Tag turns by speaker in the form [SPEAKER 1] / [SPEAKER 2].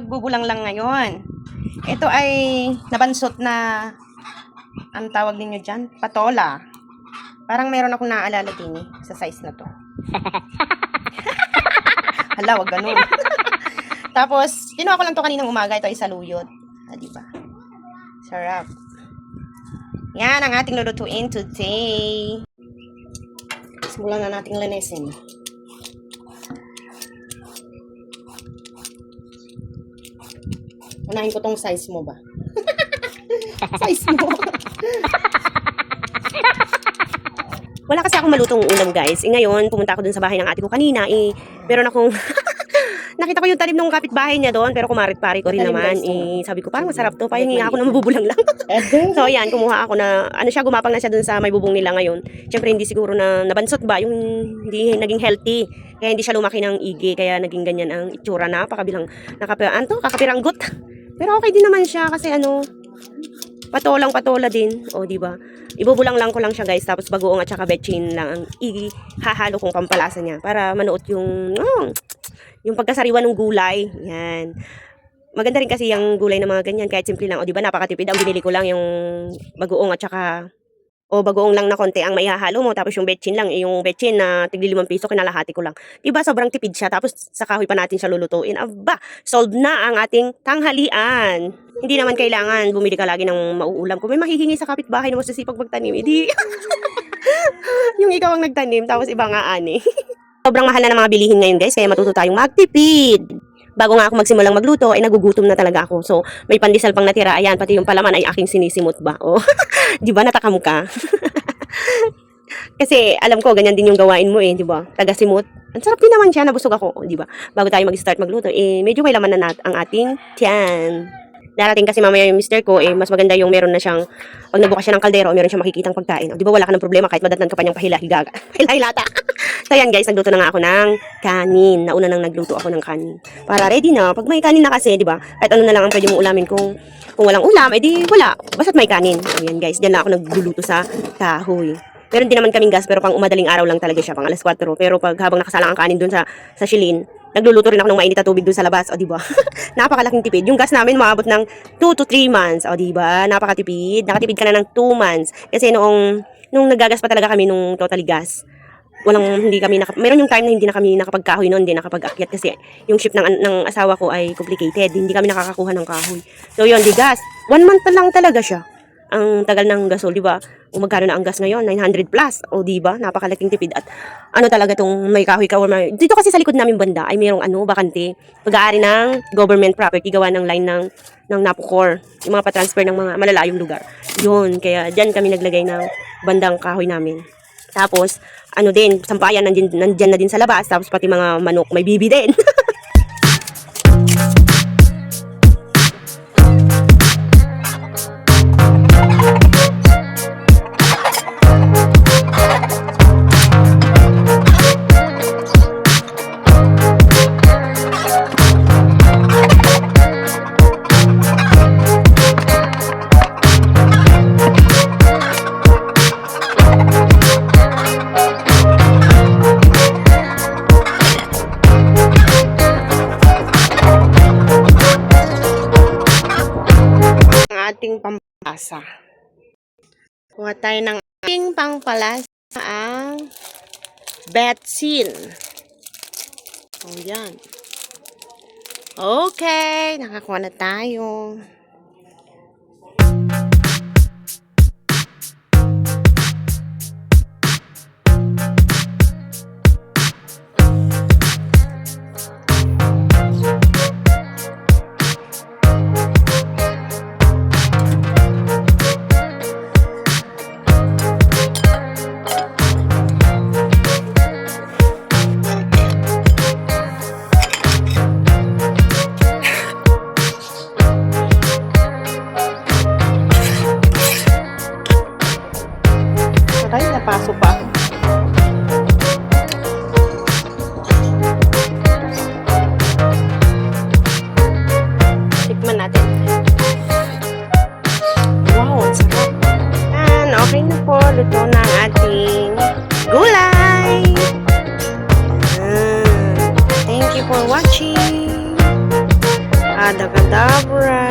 [SPEAKER 1] Nagbubulang lang ngayon. Ito ay nabansot na ang tawag ninyo dyan, patola. Parang meron akong naaalala din eh, sa size na to. Hala, wag ganun. Tapos, kinuha ko lang to kaninang umaga. Ito ay saluyot. Ah, di ba? Sarap. Yan ang ating lulutuin today. Simulan na nating linisin. Unahin ko tong size mo ba? size mo.
[SPEAKER 2] Wala kasi akong malutong ulam guys. Eh, ngayon, pumunta ako dun sa bahay ng ate ko kanina. Eh, meron akong... Nakita ko yung talim ng kapitbahay niya doon, pero kumarit-pari ko rin
[SPEAKER 1] Talim,
[SPEAKER 2] naman. Eh, sabi ko, parang masarap to. Pahingi ako na mabubulang lang. so, ayan, kumuha ako na, ano siya, gumapang na siya dun sa may bubong nila ngayon. Siyempre, hindi siguro na nabansot ba, yung hindi naging healthy. Kaya hindi siya lumaki ng igi, kaya naging ganyan ang itsura na, pakabilang, nakapirang, to, kakapiranggot. Pero okay din naman siya, kasi ano, patolang patola din. O, di ba? Ibubulang lang ko lang siya, guys. Tapos bagoong at saka betchin lang ang ihahalo kong pampalasa niya para manuot yung oh, yung pagkasariwa ng gulay. Yan. Maganda rin kasi yung gulay na mga ganyan kahit simple lang. O, di ba? Napakatipid. Ang binili ko lang yung bagoong at saka o bagoong lang na konti ang maihahalo mo tapos yung betchin lang yung betchin na tigli limang piso kinalahati ko lang. 'Di ba sobrang tipid siya tapos sa kahoy pa natin siya lulutuin. Aba, solved na ang ating tanghalian. Hindi naman kailangan bumili ka lagi ng mauulam. Kung may mahihingi sa kapitbahay na masisipag magtanim, edi yung ikaw ang nagtanim tapos iba nga ani. Sobrang mahal na ng mga bilihin ngayon guys, kaya matuto tayong magtipid. Bago nga ako magsimulang magluto, ay nagugutom na talaga ako. So, may pandesal pang natira. Ayan, pati yung palaman ay aking sinisimot ba? Oh. di ba natakam ka? Kasi alam ko, ganyan din yung gawain mo eh, di ba? Taga-simot. Ang sarap din naman siya, nabusog ako, di ba? Bago tayo mag-start magluto, eh, medyo may laman na nat ang ating tiyan. Darating kasi mamaya yung mister ko, eh, mas maganda yung meron na siyang, pag nagbukas siya ng kaldero, meron siyang makikitang pagkain. O, di ba wala ka ng problema kahit madatnan ka pa niyang pahilahigaga. Pahilahilata. so yan guys, nagluto na nga ako ng kanin. Nauna nang nagluto ako ng kanin. Para ready na. Pag may kanin na kasi, di ba? Kahit ano na lang ang pwede mong ulamin kung kung walang ulam, edi wala. Basta't may kanin. Ayan guys, dyan na ako nagluluto sa kahoy. Meron din naman kaming gas pero pang umadaling araw lang talaga siya, pang alas 4. Pero pag habang nakasalang ang kanin dun sa, sa shilin, nagluluto rin ako ng mainit na tubig dun sa labas, o di ba? Napakalaking tipid. Yung gas namin maabot ng 2 to 3 months, o di ba? Napakatipid. Nakatipid ka na ng 2 months. Kasi noong nung nagagas pa talaga kami nung totally gas, walang hindi kami naka, meron yung time na hindi na kami nakapagkahoy noon, hindi nakapag-akyat kasi yung ship ng ng asawa ko ay complicated, hindi kami nakakakuha ng kahoy. So yun, di gas. One month lang talaga siya. Ang tagal ng gasol, di ba? Kung magkano na ang gas ngayon, 900 plus. O di ba? Napakalaking tipid at ano talaga tong may kahoy ka or may... Dito kasi sa likod namin banda ay mayroong ano, bakante. Pag-aari ng government property, gawa ng line ng ng Napocor. Yung mga pa-transfer ng mga malalayong lugar. Yun, kaya dyan kami naglagay ng bandang kahoy namin. Tapos, ano din, sampayan nandyan, nandyan na din sa labas. Tapos pati mga manok, may bibi din.
[SPEAKER 1] ating pampalasa. Kuha tayo ng ating pampalasa ang betsin. O yan. Okay, nakakuha na tayo.
[SPEAKER 2] paso pa. Tikman natin. Wow, ang sarap. And okay na po, luto na ang ating gulay. Mm, thank you for watching. Adakadabra.